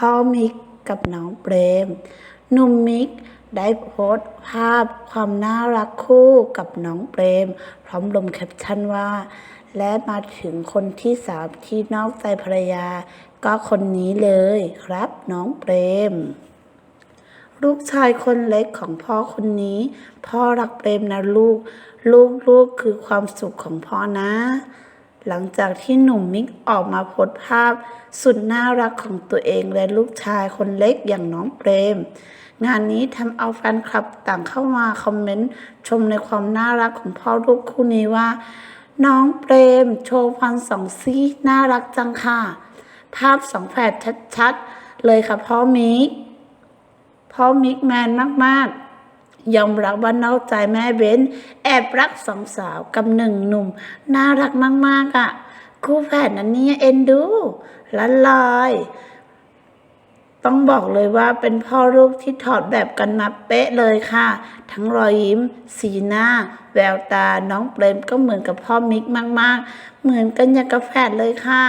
พ่อมิกกับน้องเปรมหนุ่มมิกได้โพสต์ภาพความน่ารักคู่กับน้องเปรม พร้อมลงแคปชั่นว่า และมาถึงคนที่สามที่นอกใจภรรยา ก็คนนี้เลยครับน้องเปรม ลูกชายคนเล็กของพ่อคนนี้ พ่อรักเปรมนะลูก ลูกลูกคือความสุขของพ่อนะ หลังจากที่หนุ่มมิกออกมาโพสภาพ สุดน่ารักของตัวเองและลูกชายคนเล็กอย่างน้องเปรม งานนี้ทำเอาแฟนคลับต่างเข้ามาคอมเมนต์ ชมในความน่ารักของพ่อลูกคู่นี้ว่า น้องเปรม โชว์ฟันสองซี่น่ารักจังค่ะ ภาพสองแฝดชัดๆ เลยค่ะพ่อมิกพ่อมิกแมนมากๆ ยอมรับว่านอกใจแม่เบ้นแอบรักสองสาวกับหนึ่งหนุ่ม น่ารักมากๆอะ คู่แฝดนั้นเนี่ยเอ็นดูละลาย ต้องบอกเลยว่าเป็นพ่อลูกที่ถอดแบบกันมาเป๊ะเลยค่ะ ทั้งรอยยิ้ม สีหน้า แววตาน้องเปรมก็เหมือนกับพ่อมิกมาก ๆ เหมือนกันอย่างกับแฝดเลยค่ะ